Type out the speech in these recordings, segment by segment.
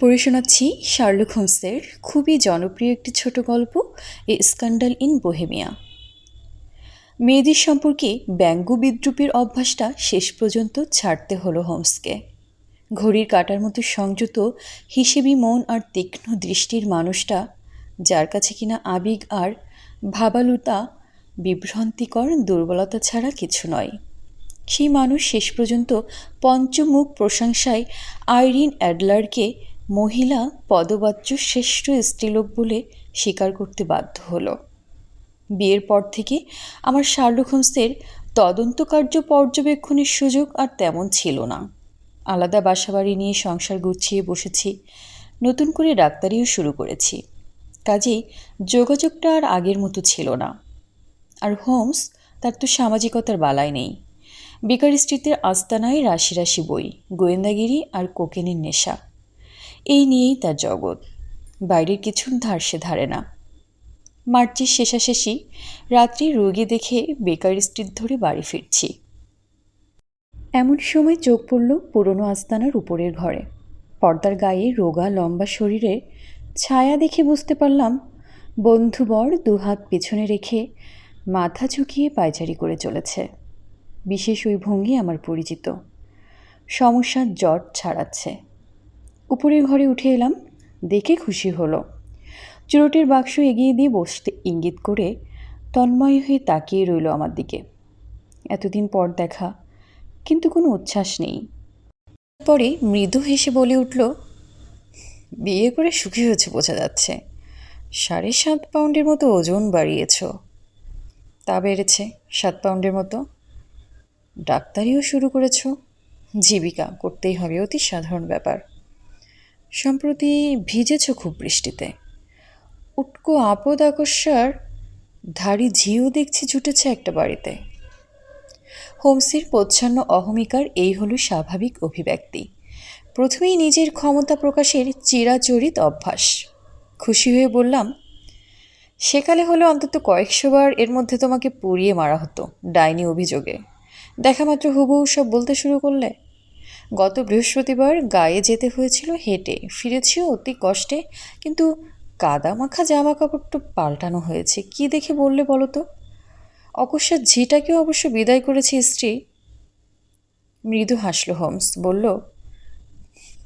পড়ে শোনাচ্ছি শার্লক হোমসের খুবই জনপ্রিয় একটি ছোট গল্প, এ স্ক্যান্ডাল ইন বোহেমিয়া। মেয়েদের সম্পর্কে ব্যঙ্গ বিদ্রুপের অভ্যাসটা শেষ পর্যন্ত ছাড়তে হলো হোমসকে। ঘড়ির কাটার মতো সংযত, হিসেবি মন আর তীক্ষ্ণ দৃষ্টির মানুষটা, যার কাছে কিনা আবেগ আর ভাবালুতা, বিভ্রান্তিকর দুর্বলতা ছাড়া কিছু নয়। সেই মানুষ শেষ পর্যন্ত পঞ্চমুখ প্রশংসায় আইরিন অ্যাডলারকে মহিলা পদবাচ্য শ্রেষ্ঠ স্ত্রীলোক বলে স্বীকার করতে বাধ্য হলো। বিয়ের পর থেকে আমার শার্লক হোমসের তদন্তকার্য পর্যবেক্ষণের সুযোগ আর তেমন ছিল না। আলাদা বাসাবাড়ি নিয়ে সংসার গুছিয়ে বসেছি, নতুন করে ডাক্তারিও শুরু করেছি। কাজেই যোগাযোগটা আর আগের মতো ছিল না। আর হোমস তার তো সামাজিকতার বালাই নেই। বেকার স্ট্রিটের আস্তানায় রাশি রাশি বই, গোয়েন্দাগিরি আর কোকেনের নেশা। এই নিয়েই তার জগৎ। বাইরের কিছুর ধার সে ধারে না। মার্চের শেষাশেষি, রাত্রি রোগী দেখে বেকার স্ট্রিট ধরে বাড়ি ফিরছি। এমন সময় চোখ পড়ল পুরনো আস্তানার উপরের ঘরে। পর্দার গায়ে রোগা লম্বা শরীরে ছায়া দেখে বুঝতে পারলাম বন্ধুবর দুহাত পেছনে রেখে মাথা ঝুঁকিয়ে পায়চারি করে চলেছে। বিশেষ ওই ভঙ্গি আমার পরিচিত। সমস্যার জট ছাড়াচ্ছে। উপরের ঘরে উঠে এলাম, দেখে খুশি হলো। চুরুটের বাক্স এগিয়ে দিয়ে বসতে ইঙ্গিত করে তন্ময় হয়ে তাকিয়ে রইল আমার দিকে। এতদিন পর দেখা, কিন্তু কোনো উচ্ছ্বাস নেই। পরে মৃদু হেসে বলে উঠল, বিয়ে করে সুখী হয়েছে বোঝা যাচ্ছে। সাড়ে সাত পাউন্ডের মতো ওজন বাড়িয়েছ। তা বেড়েছে সাত পাউন্ডের মতো। ডাক্তারিও শুরু করেছ। জীবিকা করতেই হবে, অতি সাধারণ ব্যাপার। সম্প্রতি ভিজেছ খুব বৃষ্টিতে। উটকো আপদ আকস্যার ধাড়ি ঝিও দেখছি জুটেছে একটা বাড়িতে। হোমসির প্রচ্ছন্ন অহমিকার এই হলো স্বাভাবিক অভিব্যক্তি। প্রথমেই নিজের ক্ষমতা প্রকাশের চিরাচরিত অভ্যাস। খুশি হয়ে বললাম, সেকালে হলো অন্তত কয়েকশোবার এর মধ্যে তোমাকে পুড়িয়ে মারা হতো ডাইনি অভিযোগে। দেখা মাত্র হুবহু সব বলতে শুরু করলে গত বৃহস্পতিবার গায়ে যেতে হয়েছিল হেঁটে। ফিরেছিও অতি কষ্টে, কিন্তু কাদা মাখা জামা কাপড়টা পাল্টানো হয়েছে। কি দেখে বললে বলো তো? অকস্মাৎ ঝিটাকেও অবশ্য বিদায় করেছে স্ত্রী। মৃদু হাসলো হোমস, বলল,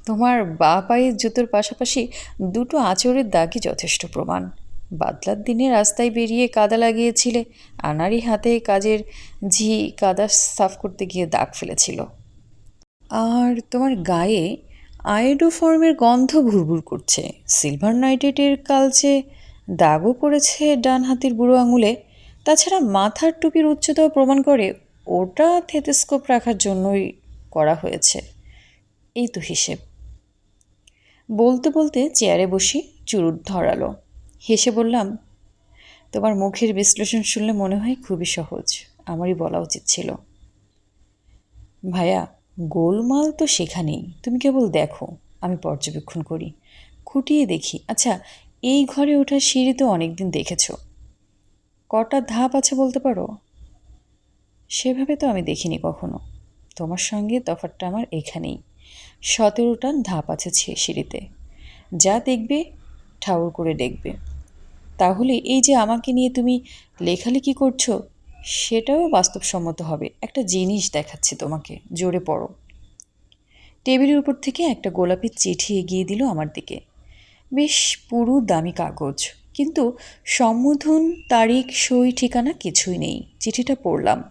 তোমার বা পায়ের জুতোর পাশাপাশি দুটো আঁচড়ের দাগই যথেষ্ট প্রমাণ। বাদলার দিনে রাস্তায় বেরিয়ে কাদা লাগিয়েছিলে আনারই হাতে কাজের ঝি কাদা সাফ করতে গিয়ে দাগ ফেলেছিল। আর তোমার গায়ে আয়োডোফর্মের গন্ধ ভুরভুর করছে। সিলভার নাইটেটের কালচে দাগও পড়েছে ডান হাতের বুড়ো আঙুলে, তাছাড়া মাথার টুপির উচ্চতাও প্রমাণ করে ওটা থেতেস্কোপ রাখার জন্যই করা হয়েছে। এই তো হিসেব। বলতে বলতে চেয়ারে বসি, চুরুট ধরালো। হেসে বললাম, তোমার মুখের বিশ্লেষণ শুনলে মনে হয় খুবই সহজ, আমারই বলা উচিত ছিল। ভাইয়া গোলমাল তো সেখানেই। তুমি কেবল দেখো, আমি পর্যবেক্ষণ করি। খুঁটিয়ে দেখি। আচ্ছা এই ঘরে ওঠার সিঁড়ি তো অনেকদিন দেখেছ। কটা ধাপ আছে বলতে পারো? সেভাবে তো আমি দেখিনি কখনো। তোমার সঙ্গে তফাতটা আমার এখানেই। সতেরোটা ধাপ আছে সিঁড়িতে। যা দেখবে, ঠাউর করে দেখবে। তাহলে এই যে আমাকে নিয়ে তুমি লেখালেখি করছ সেটাও বাস্তবসম্মত হবে। একটা জিনিস দেখাচ্ছি তোমাকে, জোরে পড়ো। টেবিলের উপর থেকে একটা গোলাপি চিঠি এগিয়ে দিল আমার দিকে। বেশ পুরো দামি কাগজ, কিন্তু সম্বোধন, তারিখ, সই, ঠিকানা কিছুই নেই। চিঠিটা পড়লাম।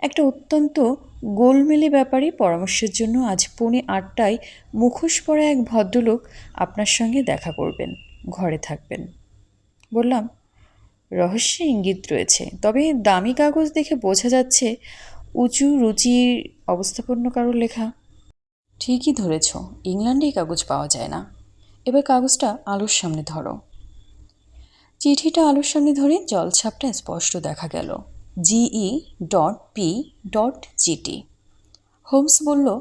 একটা অত্যন্ত গোলমেলে ব্যাপারে পরামর্শের জন্য আজ পৌনে আটটায় মুখোশ পরা এক ভদ্রলোক আপনার সঙ্গে দেখা করবেন, ঘরে থাকবেন। বললাম রহস্যে ইঙ্গিত রয়েছে। তবে দামি কাগজ দেখে বোঝা যাচ্ছে উঁচু রুচির অবস্থাপন্ন কারোর লেখা। ঠিকই ধরেছ, ইংল্যান্ডে কাগজ পাওয়া যায় না। এবার কাগজটা আলোর সামনে ধরো। চিঠিটা আলোর সামনে ধরে জলছাপটা স্পষ্ট দেখা গেল। GE dot P dot GT. Holmes বলল,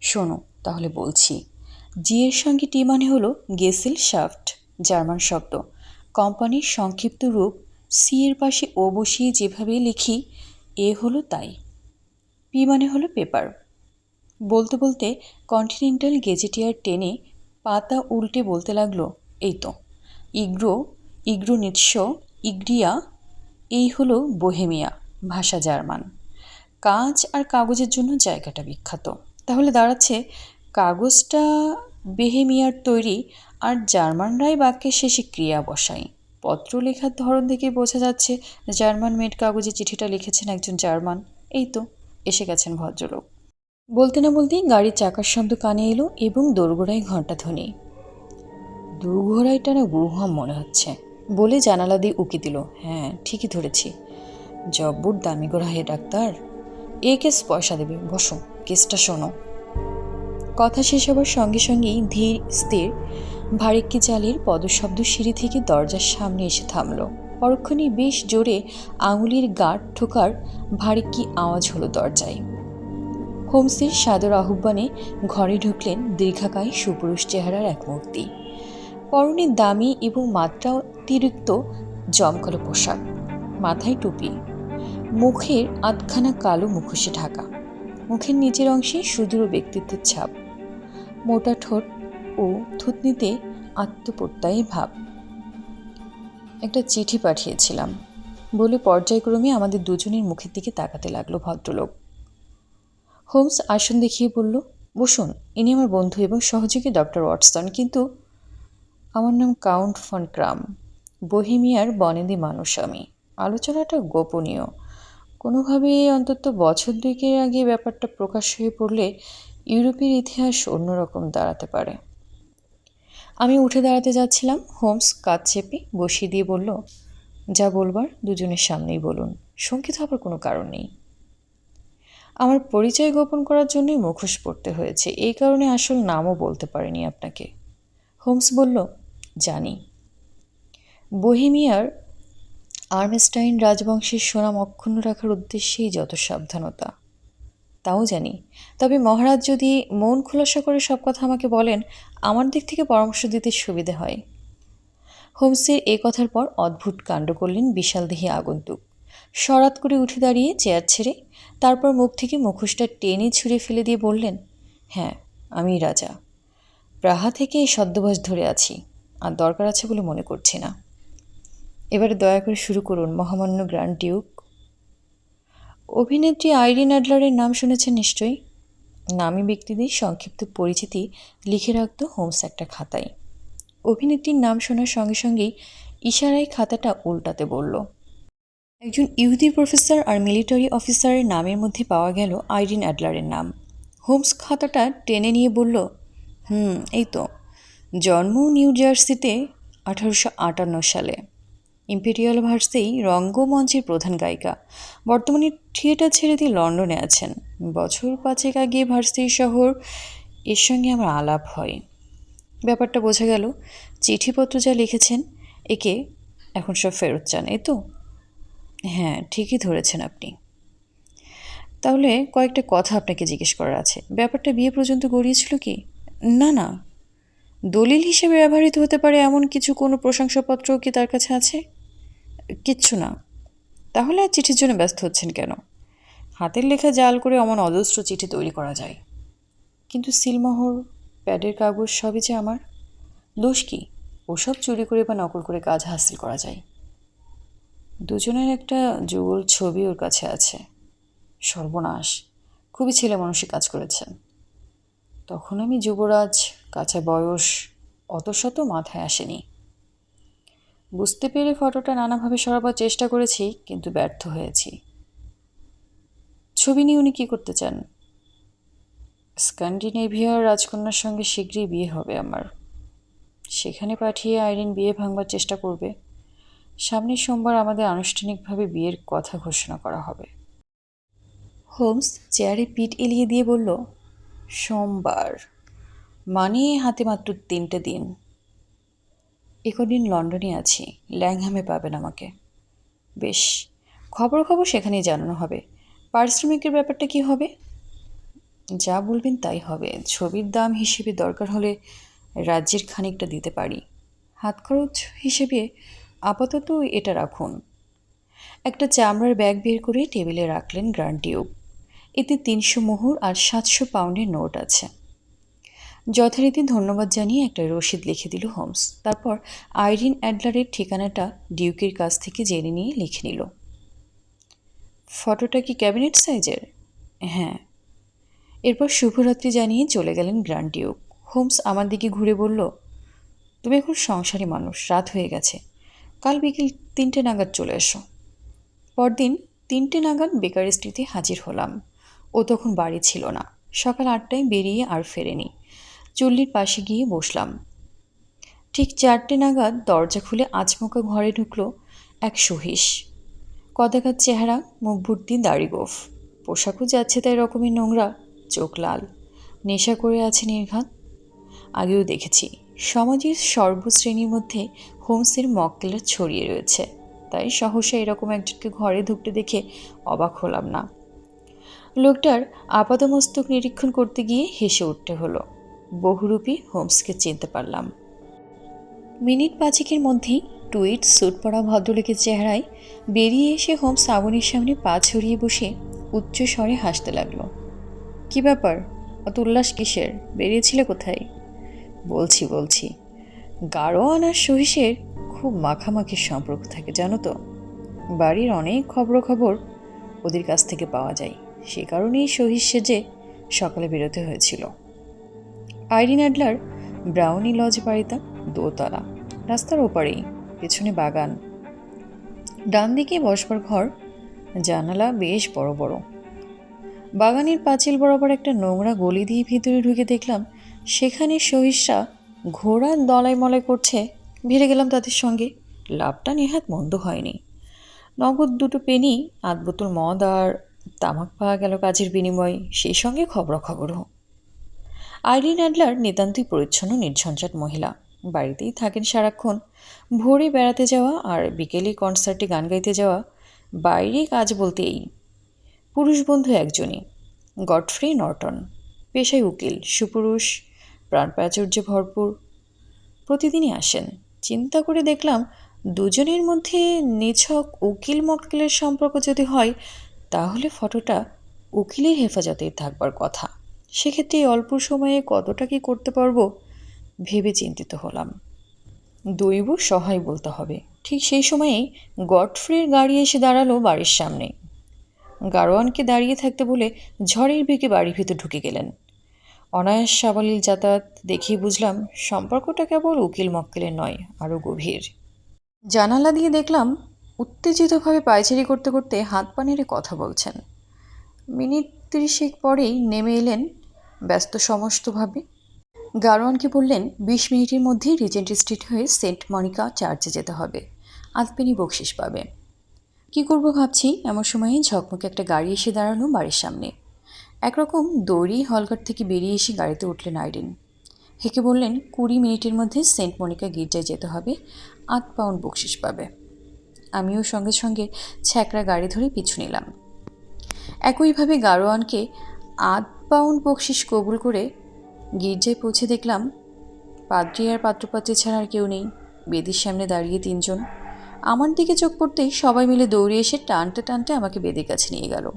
শোনো, তাহলে বলছি। জি এর সঙ্গে টি মানে হলো গেসেল শাফট জার্মান শব্দ। কোম্পানির সংক্ষিপ্ত রূপ সি এর পাশে ও বসিয়ে যেভাবে লিখি, এ হলো তাই। পি মানে হলো পেপার বলতে বলতে কন্টিনেন্টাল গেজেটিয়ার টেনে পাতা উল্টে বলতে লাগল, এই তো। ইগ্রো ইগ্রো নিৎস ইগ্রিয়া, এই হলো বোহেমিয়া, ভাষা জার্মান। কাঁচ আর কাগজের জন্য জায়গাটা বিখ্যাত। তাহলে দাঁড়াচ্ছে, কাগজটা বেহেমিয়ার তৈরি আর জার্মানরাই বাক্যের শেষে ক্রিয়া বসায়। পত্র লেখার ধরন থেকে বোঝা যাচ্ছে জার্মান মেড কাগজে চিঠিটা লিখেছেন একজন জার্মান। এই তো, এসে গেছেন ভদ্রলোক। বলতে না বলতেই গাড়ির চাকার শব্দ কানে এলো এবং দোরগোড়ায় ঘণ্টা ধ্বনি। দুর্ঘোড়াইটা টানা গুহাম মনে হচ্ছে, বলে জানালা দিয়ে উকি দিল। হ্যাঁ ঠিকই ধরেছি। জব্বুর দামি গোড়া হে ডাক্তার। এ কেস পয়সা দেবে, বসো, কেসটা শোনো। কথা শেষ হবার সঙ্গে সঙ্গেই ধীর, স্থির ভারেক্কি জালের পদশব্দ সিঁড়ি থেকে দরজার সামনে এসে থামল। পরক্ষণেই বেশ জোরে আঙুলির গাঁট ঠোকার ভারেক্কি আওয়াজ হলো দরজায়। হোমসের সাদর আহ্বানে ঘরে ঢুকলেন দীর্ঘাকায় সুপুরুষ চেহারার এক মূর্তি। পরনে দামি এবং মাত্রা অতিরিক্ত জমকালো পোশাক, মাথায় টুপি, মুখের আধখানা কালো মুখোশে ঢাকা। মুখের নিচের অংশে সুদূর ব্যক্তিত্বের ছাপ। মোটা ঠোঁট ও থুতনিতে আত্মপ্রত্যয়ী ভাব। একটা চিঠি পাঠিয়েছিলাম। বলে পর্যায়ক্রমে আমাদের দুজনের মুখের দিকে তাকাতে লাগল ভদ্রলোক। হোমস আসন দেখিয়ে বলল, বসুন, ইনি আমার বন্ধু এবং সহযোগী ডক্টর ওয়াটসন, কিন্তু আমার নাম কাউন্ট ফন ক্রাম। বহিমিয়ার বনেদি মানুষ আমি। আলোচনাটা গোপনীয়। কোনোভাবে অন্তত বছর দুইকের আগে ব্যাপারটা প্রকাশ হয়ে পড়লে ইউরোপের ইতিহাস অন্যরকম দাঁড়াতে পারে। আমি উঠে দাঁড়াতে যাচ্ছিলাম। হোমস কাজ চেপে বসিয়ে দিয়ে বলল, যা বলবার দুজনের সামনেই বলুন। শঙ্কিত হবার কোনো কারণ নেই। আমার পরিচয় গোপন করার জন্যই মুখোশ পড়তে হয়েছে। এই কারণে আসল নামও বলতে পারিনি আপনাকে। হোমস বলল, জানি। বহিমিয়ার আর্মেস্টাইন রাজবংশের সুনাম অক্ষুণ্ণ রাখার উদ্দেশ্যেই যত সাবধানতা। তাও জানি। তবে মহারাজ যদি মন খোলাসা করে সব কথা আমাকে বলেন, আমার দিক থেকে পরামর্শ দিতে সুবিধে হয়। হোমসের এ কথার পর অদ্ভুত কাণ্ড করলেন বিশালদেহী আগন্তুক। সরাত করে উঠে দাঁড়িয়ে চেয়ার ছেড়ে, তারপর মুখ থেকে মুখোশটা টেনে ছুঁড়ে ফেলে দিয়ে বললেন হ্যাঁ আমি রাজা। প্রাহা থেকে এই সদ্যবাস ধরে আছি, আর দরকার আছে বলে মনে করছি না। এবারে দয়া করে শুরু করুন মহামান্য গ্র্যান্ড ডিউক অভিনেত্রী আইরিন অ্যাডলারের নাম শুনেছেন নিশ্চয়ই? নামী ব্যক্তিদের সংক্ষিপ্ত পরিচিতি লিখে রাখত হোমস একটা খাতায়। অভিনেত্রীর নাম শোনার সঙ্গে সঙ্গেই ইশারায় খাতাটা উল্টাতে বলল। একজন ইহুদি প্রফেসর আর মিলিটারি অফিসারের নামের মধ্যে পাওয়া গেল আইরিন অ্যাডলারের নাম। হোমস খাতাটা টেনে নিয়ে বলল, হুম, এই তো। জন্ম নিউ জার্সিতে আঠারোশো আটান্ন সালে। ইম্পেরিয়াল ভার্সেই রঙ্গমঞ্চের প্রধান গায়িকা। বর্তমানে থিয়েটার ছেড়ে দিয়ে লন্ডনে আছেন। বছর পাঁচেক আগে ভার্সেই শহর এর সঙ্গে আমার আলাপ হয়। ব্যাপারটা বোঝা গেল, চিঠিপত্র যা লিখেছেন, একে এখন সব ফেরত চান এই তো? হ্যাঁ ঠিকই ধরেছেন আপনি। তাহলে কয়েকটা কথা আপনাকে জিজ্ঞেস করার আছে। ব্যাপারটা বিয়ে পর্যন্ত গড়িয়েছিল কি? না না। দলিল হিসেবে ব্যবহৃত হতে পারে এমন কিছু কোনো প্রশংসাপত্র কি তার কাছে আছে? কিচ্ছু না। তাহলে আর চিঠির জন্য ব্যস্ত হচ্ছেন কেন? হাতের লেখা জাল করে অমন অজস্র চিঠি তৈরি করা যায়। কিন্তু সিলমোহর, প্যাডের কাগজ সবই যে আমার। দোষ কি? ওসব চুরি করে বা নকল করে কাজ হাসিল করা যায়। দুজনের একটা যুগল ছবি ওর কাছে আছে। সর্বনাশ। খুবই ছেলে মানুষই কাজ করেছেন। তখন আমি যুবরাজ কাঁচা বয়স অত শত মাথায় আসেনি। বুঝতে পেরে ফটোটা নানাভাবে সরাবার চেষ্টা করেছি, কিন্তু ব্যর্থ হয়েছি। ছবি নিয়ে উনি কী করতে চান? স্ক্যান্ডিনেভিয়ার রাজকন্যার সঙ্গে শীঘ্রই বিয়ে হবে আমার। সেখানে পাঠিয়ে আইরিন বিয়ে ভাঙবার চেষ্টা করবে। সামনের সোমবার আমাদের আনুষ্ঠানিকভাবে বিয়ের কথা ঘোষণা করা হবে। হোমস চেয়ারে পিঠ এলিয়ে দিয়ে বলল, সোমবার। মানে হাতে মাত্র তিনটে দিন। একদিন লন্ডনে আছি, ল্যাংহামে পাবেন আমাকে। বেশ খবর খবর সেখানেই জানানো হবে। পারিশ্রমিকের ব্যাপারটা কি হবে? যা বলবেন তাই হবে। ছবির দাম হিসেবে দরকার হলে রাজ্যের খানিকটা দিতে পারি। হাত খরচ হিসেবে আপাতত এটা রাখুন। একটা চামড়ার ব্যাগ বের করে টেবিলে রাখলেন গ্র্যান্ড ডিউক এতে তিনশো মোহর আর সাতশো পাউন্ডের নোট আছে। যথারীতি ধন্যবাদ জানিয়ে একটা রসিদ লিখে দিল হোমস। তারপর আইরিন অ্যাডলারের ঠিকানাটা ডিউকের কাছ থেকে জেনে নিয়ে লিখে নিল। ফটোটা কি ক্যাবিনেট সাইজের? হ্যাঁ। এরপর শুভরাত্রি জানিয়ে চলে গেলেন গ্র্যান্ড ডিউক। হোমস আমার দিকে ঘুরে বলল, তুমি এখন সংসারী মানুষ, রাত হয়ে গেছে। কাল বিকেল তিনটে নাগাদ চলে এসো। পরদিন তিনটে নাগাদ বেকার স্ট্রিতে হাজির হলাম। ও তখন বাড়ি ছিল না। সকাল আটটায় বেরিয়ে আর ফেরেনি। চুল্লির পাশে গিয়ে বসলাম। ঠিক চারটে নাগাদ দরজা খুলে আচমকা ঘরে ঢুকলো এক সহিস। কদাকার চেহারা, মুখ ভর্তি দাড়ি গোফ পোশাকও যাচ্ছে তাই রকমের নোংরা, চোখ লাল। নেশা করে আছে নির্ঘাত। আগেও দেখেছি, সমাজের সর্বশ্রেণীর মধ্যে হোমসের মক্কেলার ছড়িয়ে রয়েছে। তাই সহসা এরকম একজনকে ঘরে ঢুকতে দেখে অবাক হলাম না। লোকটার আপাদমস্তক নিরীক্ষণ করতে গিয়ে হেসে উঠতে হলো। বহুরূপী হোমসকে চিনতে পারলাম। মিনিট পাঁচেকের মধ্যেই টুইট, স্যুট পরা ভদ্রলোকের চেহারায় বেরিয়ে এসে হোমস আগুনের সামনে পা ছড়িয়ে বসে উচ্চ স্বরে হাসতে লাগল। কি ব্যাপার? অত উল্লাস কিসের? বেরিয়েছিলে কোথায়? বলছি বলছি। গাড়োয়ান আর সহিসের খুব মাখামাখির সম্পর্ক থাকে, জানো তো। বাড়ির অনেক খবরাখবর ওদের কাছ থেকে পাওয়া যায়। সে কারণেই সহিস সেজে সকালে বেরোতে হয়েছিল। আইরিন অ্যাডলার, ব্রাউনি লজ বাড়িটা, দোতলা, রাস্তার ওপারেই, পেছনে বাগান। ডান দিকে বসবার ঘর, জানালা বেশ বড় বড়। বাগানের পাঁচিল বরাবর একটা নোংরা গলি দিয়ে ভিতরে ঢুকে দেখলাম, সেখানে সহিসরা ঘোড়ার দলাই মলাই করছে ভিড়ে গেলাম তাদের সঙ্গে। লাভটা নেহাত মন্দ হয়নি। নগদ দুটো পেনি আধ বোতল মদ আর তামাক পাওয়া গেল কাজের বিনিময়ে, সেই সঙ্গে খবরাখবরও। আইরিন অ্যাডলার নিতান্তই পরিচ্ছন্ন, নির্ঝঞ্ঝাট মহিলা। বাড়িতেই থাকেন সারাক্ষণ। ভোরে বেড়াতে যাওয়া আর বিকেলে কনসার্টে গান গাইতে যাওয়া, বাইরে কাজ বলতে এই। পুরুষ বন্ধু একজনই, গডফ্রি নর্টন। পেশায় উকিল, সুপুরুষ, প্রাণ প্রাচুর্যে ভরপুর। প্রতিদিনই আসেন। চিন্তা করে দেখলাম, দুজনের মধ্যে নিছক উকিল মক্কেলের সম্পর্ক যদি হয়, তাহলে ফটোটা উকিলের হেফাজতেই থাকবার কথা। সেক্ষেত্রে এই অল্প সময়ে কতটা কি করতে পারব? ভেবে চিন্তিত হলাম। দৈব সহায় বলতে হবে। ঠিক সেই সময়েই গডফ্রির গাড়ি এসে দাঁড়াল বাড়ির সামনে। গারোয়ানকে দাঁড়িয়ে থাকতে বলে ঝড়ের বেগে বাড়ির ভিতর ঢুকে গেলেন। অনায়াস সাবলীল যাতায়াত দেখেই বুঝলাম, সম্পর্কটা কেবল উকিল মক্কেলের নয়, আরও গভীর। জানালা দিয়ে দেখলাম, উত্তেজিতভাবে পায়চারি করতে করতে হাত পা নেড়ে কথা বলছেন। মিনিট তিরিশেক পরেই নেমে এলেন ব্যস্ত সমস্তভাবে গারোয়ানকে বললেন, বিশ মিনিটের মধ্যেই রিজেন্ট স্ট্রিট হয়ে সেন্ট মনিকা চার্চে যেতে হবে। আধপেনি বকশিস পাবে। কি করব ভাবছি? এমন সময়ে ঝকমকে একটা গাড়ি এসে দাঁড়ানো বাড়ির সামনে। একরকম দৌড়ি হলঘর থেকে বেরিয়ে এসে গাড়িতে উঠলেন আইরিন। হেকে বললেন, কুড়ি মিনিটের মধ্যে সেন্ট মনিকা গির্জায় যেতে হবে আট পাউন্ড বকশিস পাবে। আমিও সঙ্গে সঙ্গে ছ্যাকরা গাড়ি ধরে পিছু নিলাম। একইভাবে গারোয়ানকে আধ পাউন্ড বকশিস কবুল করে গির্জায় পৌঁছে দেখলাম, পাদ্রি আর পাত্রপাত্রী ছাড়া আর কেউ নেই। বেদির সামনে দাঁড়িয়ে তিনজন। আমার দিকে চোখ পড়তেই সবাই মিলে দৌড়ে এসে টানতে টানতে আমাকে বেদের কাছে নিয়ে গেল।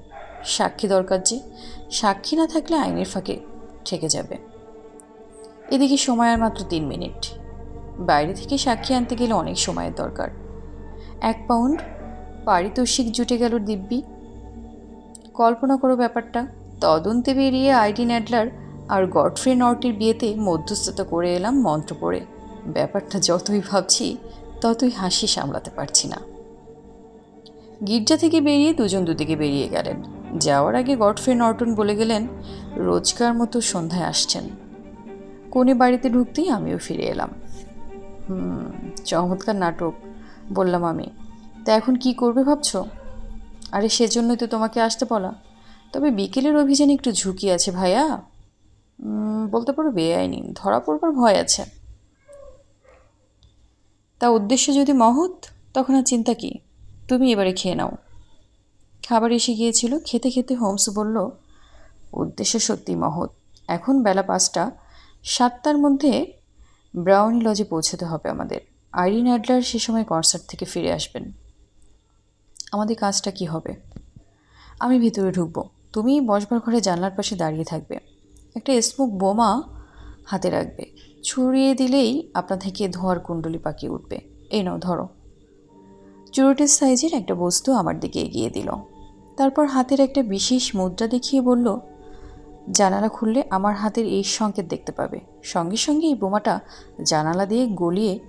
সাক্ষী দরকার যে, সাক্ষী না থাকলে আইনের ফাঁকে ঠেকে যাবে। এদিকে সময় আর মাত্র তিন মিনিট। বাইরে থেকে সাক্ষী আনতে গেলে অনেক সময়ের দরকার। এক পাউন্ড পারিতোষিক জুটে গেল দিব্যি। কল্পনা করো ব্যাপারটা তদন্তে বেরিয়ে আইডিন অ্যাডলার আর গডফ্রে নর্টির বিয়েতে মধ্যস্থতা করে এলাম মন্ত্র পড়ে। ব্যাপারটা যতই ভাবছি, ততই হাসি সামলাতে পারছি না। গির্জা থেকে বেরিয়ে দুজন দুদিকে বেরিয়ে গেলেন। যাওয়ার আগে গডফ্রে নর্টন বলে গেলেন, রোজকার মতো সন্ধ্যায় আসছেন। কোনে বাড়িতে ঢুকতেই আমিও ফিরে এলাম। হুম, চমৎকার নাটক, বললাম আমি। তা এখন কি করবে ভাবছ? আরে, সেজন্যই তো তোমাকে আসতে বলা। তবে বিকেলের অভিযানে একটু ঝুঁকি আছে ভাইয়া। বলতে পারো বেআইনি, ধরা পড়বার ভয় আছে। তা উদ্দেশ্য যদি মহৎ, তখন আর চিন্তা কি? তুমি এবারে খেয়ে নাও। খাবার এসে গিয়েছিল, খেতে খেতে হোমস বলল, উদ্দেশ্য সত্যি মহৎ। এখন বেলা পাঁচটা, সাতটার মধ্যে ব্রাউনি লজে পৌঁছতে হবে আমাদের। আইরিন অ্যাডলার সে সময় কনসার্ট থেকে ফিরে আসবেন। আমাদের কাজটা কি হবে? আমি ভিতরে ঢুকবো। তুমি বসবার ঘরে জানলার পাশে দাঁড়িয়ে থাকবে। একটা স্মোক বোমা হাতে রাখবে। ছড়িয়ে দিলেই আপনা থেকে ধোয়ার কুণ্ডলি পাকিয়ে উঠবে। এই নাও, ধরো। চুরুটের সাইজের একটা বস্তু আমার দিকে এগিয়ে দিল। তারপর হাতের একটা বিশেষ মুদ্রা দেখিয়ে বলল, জানালা খুললে আমার হাতের এই সংকেত দেখতে পাবে। সঙ্গে সঙ্গে এই বোমাটা জানালা দিয়ে গলিয়ে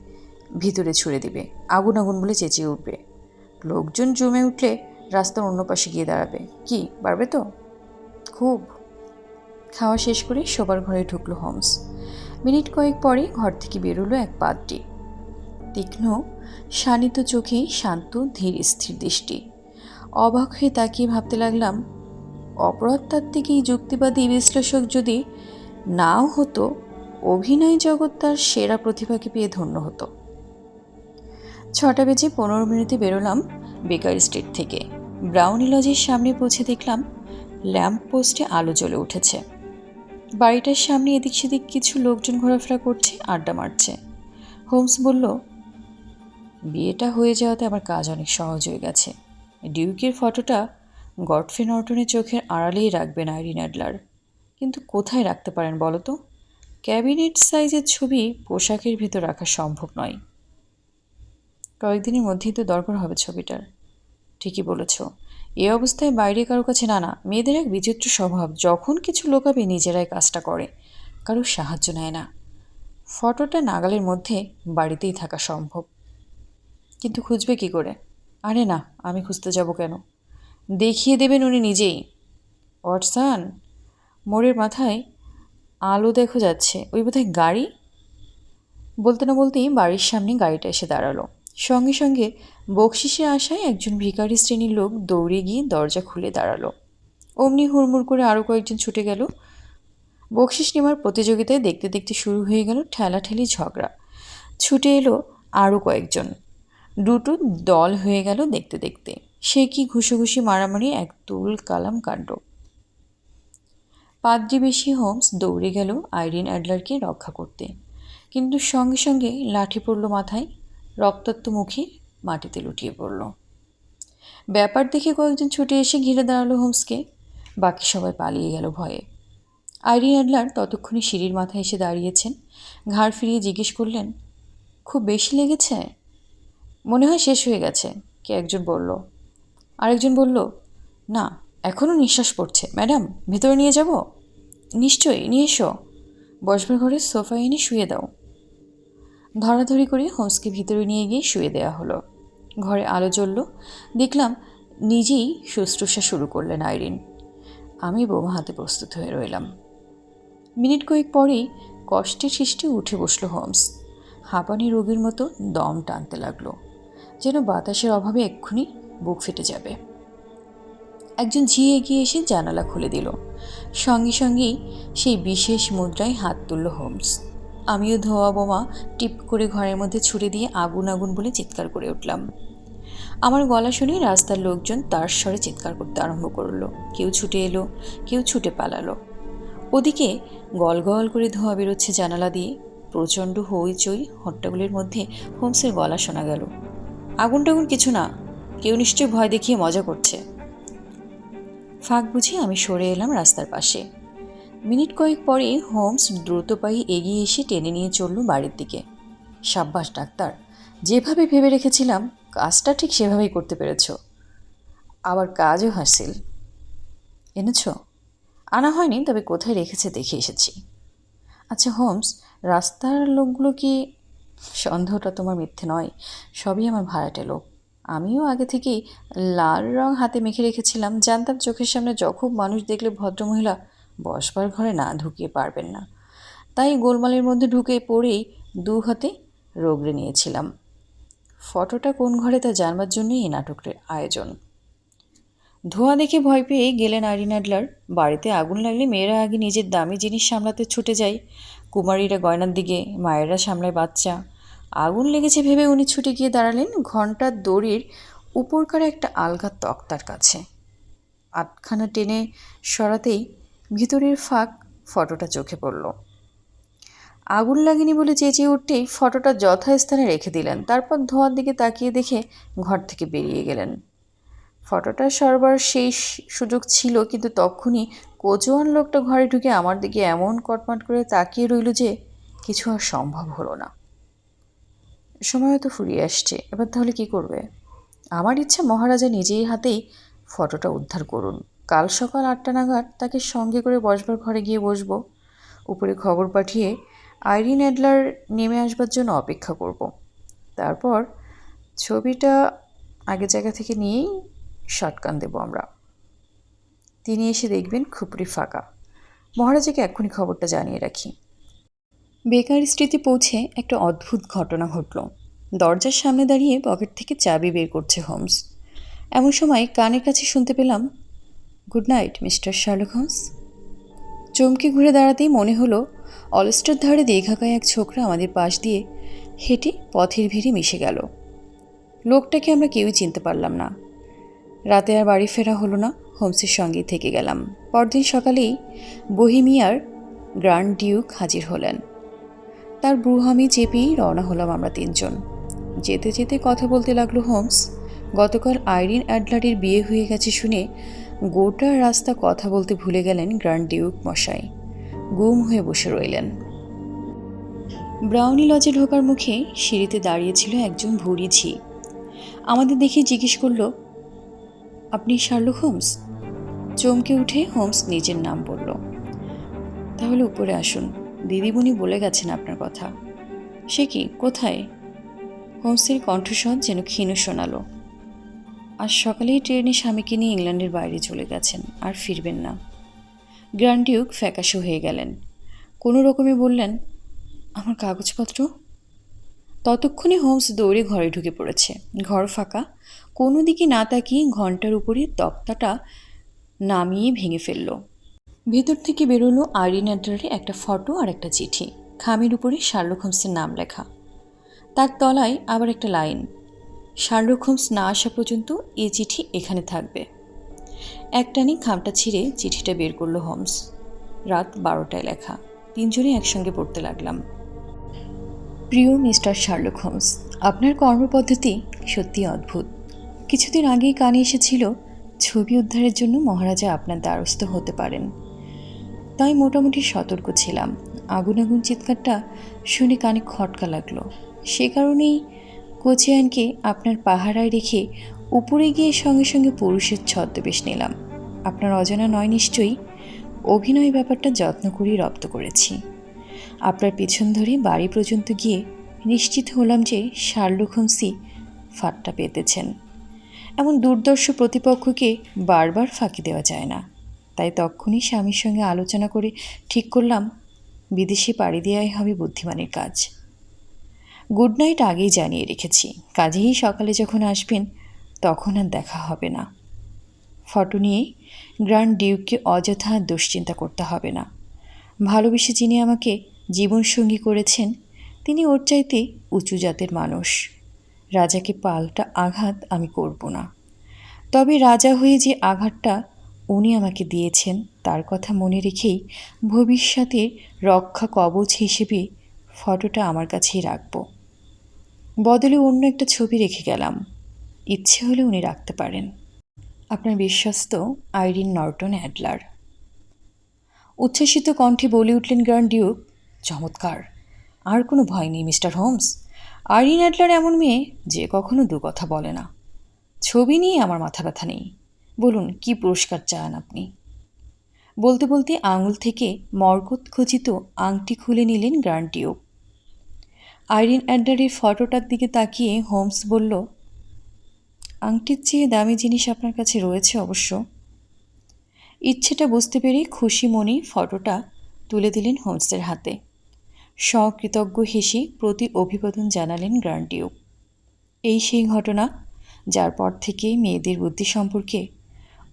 ভিতরে ছুড়ে দিবে। আগুন আগুন বলে চেঁচিয়ে উঠবে। লোকজন জমে উঠলে রাস্তার অন্য পাশে গিয়ে দাঁড়াবে। কি, পারবে তো? খুব। খাওয়া শেষ করে শোবার ঘরে ঢুকলো হোমস। মিনিট কয়েক পরে ঘর থেকে বেরোলো এক পাদ্রি। তীক্ষ্ণ, শানিত চোখে শান্ত, ধীর, স্থির দৃষ্টি। অবাক হয়ে তাকিয়ে ভাবতে লাগলাম অপরাধতাত্ত্বিক এই যুক্তিবাদী বিশ্লেষক যদি নাও হতো, অভিনয় জগৎ তার সেরা প্রতিভাকে পেয়ে ধন্য হতো। ছটা বেজে পনেরো মিনিটে বেরোলাম বেকার স্ট্রিট থেকে। ব্রাউনি লজের সামনে পৌঁছে দেখলাম, ল্যাম্প পোস্টে আলো জ্বলে উঠেছে। বাড়িটার সামনে এদিক সেদিক কিছু লোকজন ঘোরাফেরা করছে, আড্ডা মারছে। হোমস বলল, বিয়েটা হয়ে যাওয়াতে আমার কাজ অনেক সহজ হয়ে গেছে। ডিউকের ফটোটা গডফ্রে নর্টনের চোখের আড়ালেই রাখবেন আইরিন অ্যাডলার। কিন্তু কোথায় রাখতে পারেন বলো তো? ক্যাবিনেট সাইজের ছবি পোশাকের ভিতর রাখা সম্ভব নয়। কয়েকদিনের মধ্যেই তো দরকার হবে ছবিটার। ঠিকই বলেছ। এ অবস্থায় বাইরে কারও কাছে না না, মেয়েদের এক বিচিত্র স্বভাব, যখন কিছু লোকাবে নিজেরাই কাজটা করে, কারও সাহায্য নেয় না। ফটোটা নাগালের মধ্যে বাড়িতেই থাকা সম্ভব। কিন্তু খুঁজবে কি করে? আরে না, আমি খুঁজতে যাব কেন? দেখিয়ে দেবেন উনি নিজেই। ওয়াটসান মোড়ের মাথায় আলো দেখো যাচ্ছে, ওই বোধহয় গাড়ি? বলতে না বলতেই বাড়ির সামনে গাড়িটা এসে দাঁড়াল। সঙ্গে সঙ্গে বকশিসে আসায় একজন ভিখারি শ্রেণির লোক দৌড়ে গিয়ে দরজা খুলে দাঁড়াল। অমনি হুড়মুড় করে আরও কয়েকজন ছুটে গেল। বকশিস নেওয়ার প্রতিযোগিতায় দেখতে দেখতে শুরু হয়ে গেল ঠেলাঠেলি ঝগড়া। ছুটে এলো আরও কয়েকজন। দুটো দল হয়ে গেল দেখতে দেখতে। সে কি ঘুষোঘুষি মারামারি, এক তুল কালাম কাণ্ড। পাদ্রি বেশি হোমস দৌড়ে গেল আইরিন অ্যাডলারকে রক্ষা করতে। কিন্তু সঙ্গে সঙ্গে লাঠি পড়ল মাথায়। রক্তাক্ত মুখে মাটিতে লুটিয়ে পড়ল। ব্যাপার দেখে কয়েকজন ছুটে এসে ঘিরে দাঁড়াল হোমসকে। বাকি সবাই পালিয়ে গেল ভয়ে। আইরিন অ্যাডলার ততক্ষণে সিঁড়ির মাথায় এসে দাঁড়িয়েছেন। ঘাড় ফিরিয়ে জিজ্ঞেস করলেন, খুব বেশি লেগেছে? মনে হয় শেষ হয়ে গেছে। কে একজন বলল। আরেকজন বলল, না এখনও নিঃশ্বাস পড়ছে। ম্যাডাম, ভেতরে নিয়ে যাব? নিশ্চয়ই, নিয়ে এসো। বসবার ঘরে সোফা এনে শুয়ে দাও। ধরাধরি করে হোমসকে ভিতরে নিয়ে গিয়ে শুয়ে দেওয়া হলো। ঘরে আলো জ্বলল। দেখলাম নিজেই শুশ্রূষা শুরু করলেন আইরিন। আমি বোমা হাতে প্রস্তুত হয়ে রইলাম। মিনিট কয়েক পরেই কষ্টে সৃষ্টি উঠে বসল হোমস। হাঁপানি রোগীর মতো দম টানতে লাগল। যেন বাতাসের অভাবে এক্ষুনি বুক ফেটে যাবে। একজন ঝি এগিয়ে এসে জানালা খুলে দিল। সঙ্গে সঙ্গেই সেই বিশেষ মুদ্রায় হাত তুলল হোমস। আমিও ধোয়া বোমা টিপ করে ঘরের মধ্যে ছুড়ে দিয়ে আগুন আগুন বলে চিৎকার করে উঠলাম। আমার গলা শুনে রাস্তার লোকজন তার স্বরে চিৎকার করতে আরম্ভ করল। কেউ ছুটে এলো, কেউ ছুটে পালালো। ওদিকে গল গল করে ধোঁয়া বেরোচ্ছে জানালা দিয়ে। প্রচণ্ড হইচই হট্টাগুলির মধ্যে হোমসের গলা শোনা গেল। আগুন টাগুন কিছু না, কেউ নিশ্চয়ই ভয় দেখিয়ে মজা করছে। ফাঁক বুঝে আমি সরে এলাম রাস্তার পাশে। মিনিট কয়েক পরে হোমস দ্রুত পায়ে এগিয়ে এসে টেনে নিয়ে চলল বাড়ির দিকে। সাব্বাস ডাক্তার, যেভাবে ভেবে রেখেছিলাম, কাজটা ঠিক সেভাবেই করতে পেরেছ। আবার কাজও হাসিল। এনেছ? আনা হয়নি, তবে কোথায় রেখেছে দেখে এসেছি। আচ্ছা হোমস, রাস্তার লোকগুলো কি? সন্দেহটা তোমার মিথ্যে নয়, সবই আমার ভাড়াটে লোক। আমিও আগে থেকেই লাল রং হাতে মেখে রেখেছিলাম, জানতাম চোখের সামনে যখন মানুষ দেখলে ভদ্রমহিলা বসবার ঘরে না ঢুকিয়ে পারবেন না। তাই গোলমালের মধ্যে ঢুকে পড়েই দু হাতে রোগড়ে নিয়েছিলাম। ফটোটা কোন ঘরে তা জানবার জন্যই এই নাটকের আয়োজন। ধোঁয়া দেখে ভয় পেয়ে গেলেন আরিন অ্যাডলার। বাড়িতে আগুন লাগলে মেয়েরা আগে নিজের দামি জিনিস সামলাতে ছুটে যায়। কুমারীরা গয়নার দিকে, মায়েরা সামলায় বাচ্চা। আগুন লেগেছে ভেবে উনি ছুটে গিয়ে দাঁড়ালেন ঘণ্টার দড়ির উপরকার একটা আলগা তক্তার কাছে। আটখানা টেনে সরাতেই ভিতরের ফাঁক ফটোটা চোখে পড়ল। আগুন লাগেনি বলে চেঁচিয়ে উঠতেই ফটোটা যথাস্থানে রেখে দিলেন। তারপর ধোঁয়ার দিকে তাকিয়ে দেখে ঘর থেকে বেরিয়ে গেলেন। ফটোটা সরবার সেই সুযোগ ছিল, কিন্তু তখনই কোজোয়ান লোকটা ঘরে ঢুকে আমার দিকে এমন কটমাট করে তাকিয়ে রইল যে কিছু আর সম্ভব হলো না। সময় তো ফুরিয়ে আসছে। এবার তাহলে কি করবে? আমার ইচ্ছা মহারাজা নিজেই হাতেই ফটোটা উদ্ধার করুন। কাল সকাল আটটা নাগাদ তাকে সঙ্গে করে বসবার ঘরে গিয়ে বসবো। উপরে খবর পাঠিয়ে আইরিন এডলার নেমে আসবার জন্য অপেক্ষা করব। তারপর ছবিটা আগের জায়গা থেকে নিয়েই শটকান দেবো আমরা। তিনি এসে দেখবেন খুপড়ি ফাঁকা। মহারাজাকে এক্ষুনি খবরটা জানিয়ে রাখি। বেকার স্ট্রিটে পৌঁছে একটা অদ্ভুত ঘটনা ঘটল। দরজার সামনে দাঁড়িয়ে পকেট থেকে চাবি বের করছে হোমস। এমন সময় কানের কাছে শুনতে পেলাম good night, mister Sherlock Holmes. চমকে ঘুরে দাঁড়াতেই মনে হলো, অলস্টার ধারে দীর্ঘাকায় এক ছোকরা আমাদের পাশ দিয়ে হেঁটে পথের ভিড়ে মিশে গেল। লোকটাকে আমরা কেউই চিনতে পারলাম না। রাতে আর বাড়ি ফেরা হলো না, হোমসের সঙ্গেই থেকে গেলাম। পরদিন সকালেই বহিমিয়ার গ্র্যান্ড ডিউক হাজির হলেন। তার ব্রুহামি চেপেই রওনা হলাম আমরা তিনজন। যেতে যেতে কথা বলতে লাগল হোমস, গতকাল আইরিন অ্যাডলারের বিয়ে হয়ে গেছে শুনে গোটা রাস্তা কথা বলতে ভুলে গেলেন গ্র্যান্ড ডিউক মশাই। গুম হয়ে বসে রইলেন। ব্রাউনি লজে ঢোকার মুখে সিঁড়িতে দাঁড়িয়েছিল একজন ভুরি ঝি। আমাদের দেখে জিজ্ঞেস করল, আপনি শার্লক হোমস? চমকে উঠে হোমস নিজের নাম বলল। তাহলে উপরে আসুন, দিদিমণি বলে গেছেন আপনার কথা। সে কি, কোথায়? হোমসের কণ্ঠস্বর যেন ক্ষীণ শোনালো। আজ সকালেই ট্রেনে স্বামীকে নিয়ে ইংল্যান্ডের বাইরে চলে গেছেন, আর ফিরবেন না। গ্র্যান্ড ডিউক ফ্যাকাশো হয়ে গেলেন। কোনো রকমে বললেন, আমার কাগজপত্র? ততক্ষণে হোমস দৌড়ে ঘরে ঢুকে পড়েছে। ঘর ফাঁকা, কোনো দিকে না তাকিয়ে ঘণ্টার উপরে তক্তাটা নামিয়ে ভেঙে ফেলল। ভেতর থেকে বেরোলো আইরিন অ্যাডারে একটা ফটো আর একটা চিঠি। খামের উপরে শার্লক হোমসের নাম লেখা। তার তলায় আবার একটা লাইন শার্লক হোমস না আসা পর্যন্ত এ চিঠি এখানে থাকবে। একটানি খামটা ছিঁড়ে চিঠিটা বের করল হোমস। রাত বারোটায় লেখা। তিনজনই একসঙ্গে পড়তে লাগলাম। প্রিয় মিস্টার শার্লক হোমস, আপনার কর্মপদ্ধতি সত্যি অদ্ভুত। কিছুদিন আগেই কানে এসেছিল, ছবি উদ্ধারের জন্য মহারাজা আপনার দ্বারস্থ হতে পারেন। তাই মোটামুটি সতর্ক ছিলাম। আগুন আগুন চিৎকারটা শুনে কানে খটকা লাগল। সে কারণেই কোচিয়ানকে আপনার পাহারায় রেখে উপরে গিয়ে সঙ্গে সঙ্গে পুরুষের ছদ্মবেশ নিলাম। আপনার অজানা নয় নিশ্চয়ই, অভিনয় ব্যাপারটা যত্ন করেই রপ্ত করেছি। আপনার পেছন ধরে বাড়ি পর্যন্ত গিয়ে নিশ্চিত হলাম যে শার্লক হোমসই ফাটটা পেতেছেন। এমন দুর্দর্শ প্রতিপক্ষকে বারবার ফাঁকি দেওয়া যায় না। তাই তখনই স্বামীর সঙ্গে আলোচনা করে ঠিক করলাম, বিদেশে পাড়ি দেওয়াই হবে বুদ্ধিমানের কাজ। গুড নাইট আগেই জানিয়ে রেখেছি। কাজেই সকালে যখন আসবেন, তখন আর দেখা হবে না। ফটো নিয়ে গ্র্যান্ড ডিউককে অযথা দুশ্চিন্তা করতে হবে না। ভালোবেসে যিনি আমাকে জীবনসঙ্গী করেছেন, তিনি ওর চাইতে উঁচু জাতের মানুষ। রাজাকে পাল্টা আঘাত আমি করব না। তবে রাজা হয়ে যে আঘাতটা উনি আমাকে দিয়েছেন, তার কথা মনে রেখেই ভবিষ্যতে রক্ষা কবচ হিসেবে ফটোটা আমার কাছেই রাখব। বদলে অন্য একটা ছবি রেখে গেলাম। ইচ্ছে হলে উনি রাখতে পারেন। আপনার বিশ্বস্ত আইরিন নর্টন অ্যাডলার। উচ্ছ্বাসিত কণ্ঠে বলে উঠলেন গ্র্যান্ড ডিউক, চমৎকার। আর কোনো ভয় নেই, মিস্টার হোমস। আইরিন অ্যাডলার এমন মেয়ে যে কখনো দু কথা বলে না। ছবি নিয়ে আমার মাথা ব্যথা নেই। বলুন, কি পুরস্কার চান আপনি? বলতে বলতে আঙুল থেকে মরকত খচিত আংটি খুলে নিলেন গ্র্যান্ড ডিউক। আইরিন অ্যাডলারের ফটোটার দিকে তাকিয়ে হোমস বলল, আংটির চেয়ে দামি জিনিস আপনার কাছে রয়েছে অবশ্য। ইচ্ছেটা বুঝতে পেরে খুশি মনে ফটোটা তুলে দিলেন হোমসের হাতে। সকৃতজ্ঞ হেসে প্রতি অভিবাদন জানালেন গ্রান্ডিও এই সেই ঘটনা, যার পর থেকে মেয়েদের বুদ্ধি সম্পর্কে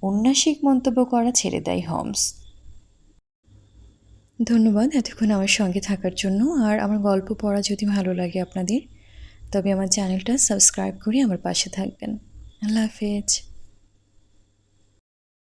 উন্নাসিক মন্তব্য করা ছেড়ে দেয় হোমস। ধন্যবাদ এতক্ষণ আমার সঙ্গে থাকার জন্য। আর আমার গল্প পড়া যদি ভালো লাগে আপনাদের, তবে আমার চ্যানেলটা সাবস্ক্রাইব করে আমার পাশে থাকবেন। আল্লাহ হাফেজ।